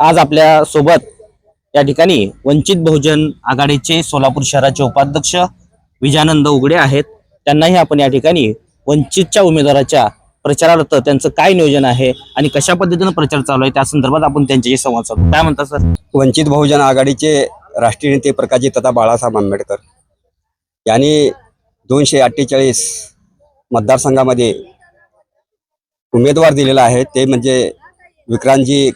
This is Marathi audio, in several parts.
आज आपल्यासोबत या ठिकाणी वंचित बहुजन आघाडीचे सोलापूर शहराचे उपाध्यक्ष विजयानंद उघडे आहेत. त्यांनाही आपण या ठिकाणी वंचितच्या उमेदवाराच्या प्रचारार्थ त्यांचं काय नियोजन आहे आणि कशा पद्धतीनं प्रचार चालू आहे त्या संदर्भात आपण त्यांच्याशी संवाद साधू. काय म्हणता सर? वंचित बहुजन आघाडीचे राष्ट्रीय नेते प्रकाशजी तथा बाळासाहेब आंबेडकर यांनी दोनशे अठ्ठेचाळीस मतदारसंघामध्ये उमेदवार दिलेला आहे. ते म्हणजे विक्रांतजी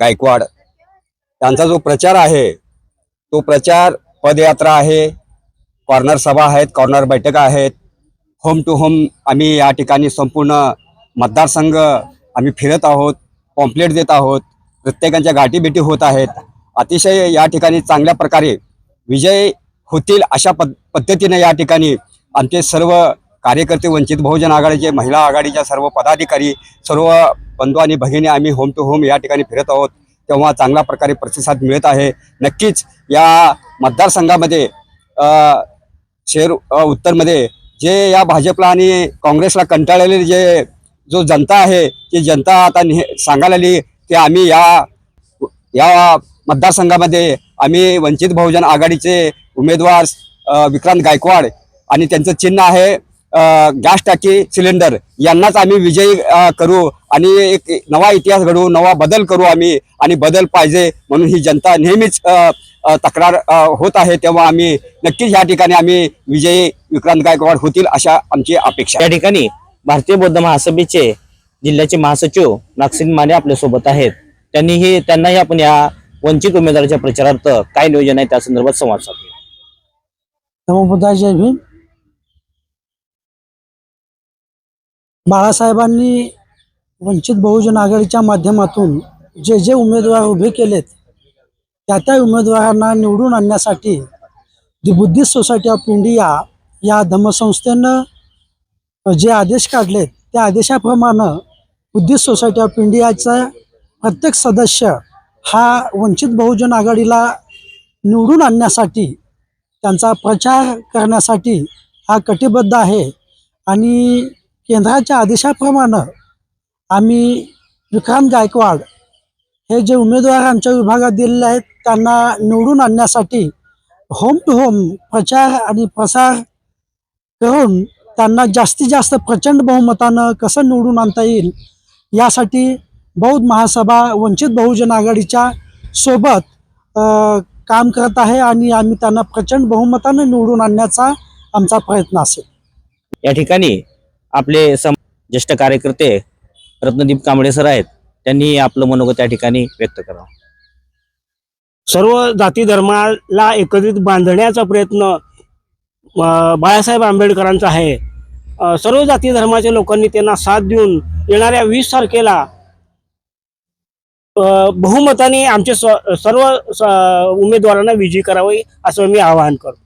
गायकवाड. त्यांचा जो प्रचार आहे तो प्रचार पदयात्रा आहे कॉर्नर सभा आहेत कॉर्नर बैठका आहेत. होम टू होम आम्ही या ठिकाणी संपूर्ण मतदारसंघ आम्ही फिरत आहोत पॉम्पलेट देत आहोत. प्रत्येकांच्या गाठीभेटी होत आहेत. अतिशय या ठिकाणी चांगल्या प्रकारे विजय होतील अशा पद पद्धतीने या ठिकाणी आमचे सर्व कार्यकर्ते वंचित बहुजन आघाडीचे महिला आघाडीच्या सर्व पदाधिकारी सर्व बंधू आणि भगिनी आम्ही होम टू होम या ठिकाणी फिरत आहोत. तेव्हा चांगल्या प्रकारे प्रतिसाद मिळत आहे. नक्कीच या मतदारसंघामध्ये शेर उत्तरमध्ये जे या भाजपला आणि काँग्रेसला कंटाळलेले जे जो जनता आहे ती जनता आता नेह- सांगायला आली की आम्ही या या मतदारसंघामध्ये आम्ही वंचित बहुजन आघाडीचे उमेदवार विक्रांत गायकवाड आणि त्यांचं चिन्ह आहे गॅस टाकी सिलेंडर. यांनाच आम्ही विजयी करू. आणि एक नवा इतिहास घडवू नवा बदल करू आम्ही आणि बदल पाहिजे म्हणून ही जनता नेहमीच तक्रार होत आहे तेव्हा आम्ही नक्कीच या ठिकाणी आम्ही विजयी विक्रांत गायकवाड होतील अशा आमची अपेक्षा. या ठिकाणी भारतीय बौद्ध महासभेचे जिल्ह्याचे महासचिव नागसिंग माने आपल्यासोबत आहेत. त्यांनीही त्यांनाही आपण या वंचित उमेदवाराच्या प्रचारार्थ काय नियोजन आहे त्या संदर्भात संवाद भीम. बाळासाहेबांनी वंचित बहुजन आघाडीच्या माध्यमातून जे जे उमेदवार उभे केलेत त्या त्या उमेदवारांना निवडून आणण्यासाठी the Buddhist Society of India या धम्मसंस्थेनं जे आदेश काढलेत त्या आदेशाप्रमाणे बुद्धिस्ट सोसायटी ऑफ इंडियाचा प्रत्येक सदस्य हा वंचित बहुजन आघाडीला निवडून आणण्यासाठी त्यांचा प्रचार करण्यासाठी हा कटिबद्ध आहे. आणि केंद्राच्या आदेशाप्रमाणे आम्ही विक्रांत गायकवाड हे जे उमेदवार आमच्या विभागात दिलेले आहेत त्यांना निवडून आणण्यासाठी होम टू होम प्रचार आणि प्रसार करून त्यांना जास्तीत जास्त प्रचंड बहुमतानं कसं निवडून आणता येईल यासाठी बौद्ध महासभा वंचित बहुजन आघाडीच्या सोबत काम करत आहे आणि आम्ही त्यांना प्रचंड बहुमतानं निवडून आणण्याचा आमचा प्रयत्न असेल. या ठिकाणी आपले सम ज्येष्ठ कार्यकर्ते रत्नदीप कांबळे सर आहेत त्यांनी आपलं मनोगत त्या ठिकाणी व्यक्त करावं. सर्व जाती धर्माला एकत्रित बांधण्याचा प्रयत्न बाळासाहेब आंबेडकरांचा आहे. सर्व जाती धर्माच्या लोकांनी त्यांना साथ देऊन येणाऱ्या वीस तारखेला बहुमताने आमचे सर्व उमेदवारांना विजयी करावे असं मी आवाहन करतो.